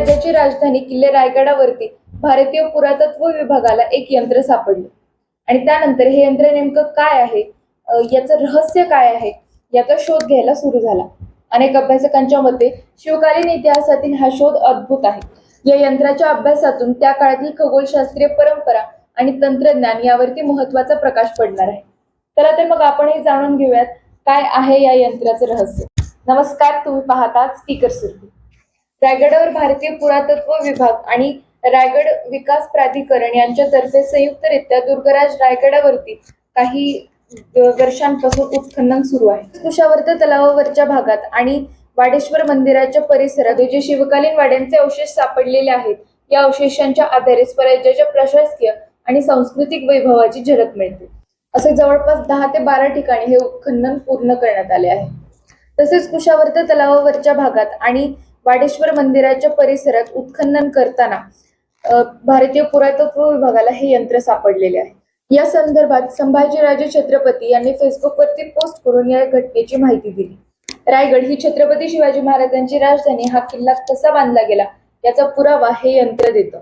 राजधानी किल्ले रायगडावरती भारतीय पुरातत्व विभागाला एक यंत्र सापडलं. आणि त्यानंतर हे यंत्र नेमकं काय आहे? याचं रहस्य काय आहे? याचा शोध घ्यायला सुरू झाला. अनेक अभ्यासकांच्या मते शिवकालीन इतिहासातील हा शोध अद्भुत आहे. या यंत्राच्या अभ्यासातून त्या काळातील खगोलशास्त्रीय परंपरा आणि तंत्रज्ञान यावरती महत्त्वाचा प्रकाश पडणार आहे. चला तर मग आपण हे जाणून घेऊयात काय आहे या यंत्राचं रहस्य? नमस्कार तुम्ही पाहता स्पीकर सुरू रायगडावर भारतीय पुरातत्व विभाग आणि रायगड विकास प्राधिकरण यांच्यातर्फे संयुक्तरित्या दुर्गराज रायगडावरती काही वर्षांपासून उत्खनन सुरू आहे. कुशावर्त तलावावरच्या भागात आणि वाडेश्वर मंदिराच्या परिसरात जे शिवकालीन वाड्यांचे अवशेष सापडलेले आहेत या अवशेषांच्या आधारे स्वराज्याच्या प्रशासकीय आणि सांस्कृतिक वैभवाची झलक मिळते. असे जवळपास दहा ते बारा ठिकाणी हे उत्खनन पूर्ण करण्यात आले आहे. तसेच कुशावर्त तलावावरच्या भागात आणि वाडेश्वर मंदिराच्या परिसरात उत्खनन करताना भारतीय पुरातत्व विभागाला हे यंत्र सापडलेले आहे. या संदर्भात संभाजीराजे छत्रपती यांनी फेसबुकवरती पोस्ट करून या घटनेची माहिती दिली. रायगड ही छत्रपती शिवाजी महाराजांची राजधानी हा किल्ला कसा बांधला गेला याचा पुरावा हे यंत्र देतं.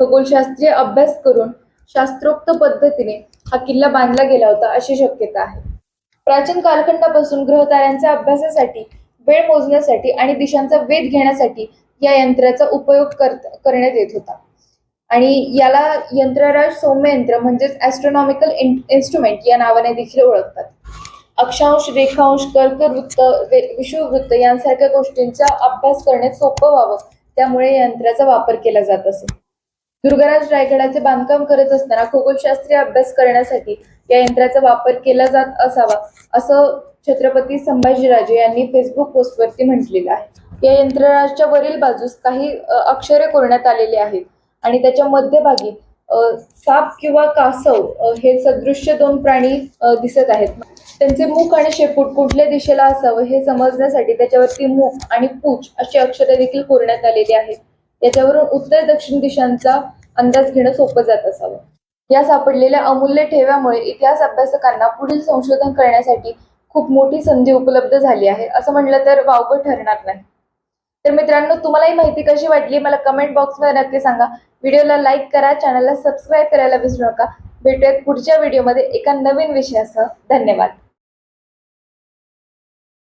खगोलशास्त्रीय अभ्यास करून शास्त्रोक्त पद्धतीने हा किल्ला बांधला गेला होता अशी शक्यता आहे. प्राचीन कालखंडापासून ग्रहताऱ्यांच्या अभ्यासासाठी वेळ मोजण्यासाठी आणि दिशांचा वेध घेण्यासाठी या यंत्राचा उपयोग करण्यात येत होता. आणि याला यंत्रराज सौम्य यंत्र म्हणजेच ॲस्ट्रॉनॉमिकल इन्स्ट्रुमेंट या नावाने देखील ओळखतात. अक्षांश रेखांश कर्कवृत्त वे- विषुववृत्त यांसारख्या गोष्टींचा अभ्यास करणे सोपं व्हावं. त्यामुळे यंत्राचा वापर केला जात असे. दुर्गराज रायगडाचे बांधकाम करत असताना खगोलशास्त्रीय अभ्यास करण्यासाठी या यंत्राचा वापर केला जात असावा असं छत्रपती संभाजीराजे यांनी फेसबुक पोस्टवरती म्हटलेलं आहे. या यंत्रराजच्या वरील बाजूस काही अक्षरे कोरण्यात आलेली आहेत आणि त्याच्या मध्यभागी साप किंवा कासव हे सदृश्य दोन प्राणी दिसत आहेत. त्यांचे मुख आणि शेपूट कुठल्या दिशेला असावं हे समजण्यासाठी त्याच्यावरती मुख आणि पूच अशी अक्षरे देखील कोरण्यात आलेली आहेत. याच्यावरून उत्तर दक्षिण दिशांचा अंदाज घेणं सोपं जात असावं. या सापडलेल्या अमूल्य ठेव्यामुळे इतिहास अभ्यासकांना पुढील संशोधन करण्यासाठी खूप मोठी संधी उपलब्ध झाली आहे असं म्हटलं तर वावगं ठरणार नाही. तर मित्रांनो तुम्हाला ही माहिती कशी वाटली मला कमेंट बॉक्समध्ये नक्की सांगा. व्हिडिओला लाईक करा चॅनलला सबस्क्राईब करायला विसरू नका. भेटूयात पुढच्या व्हिडिओमध्ये एका नवीन विषयासह. धन्यवाद.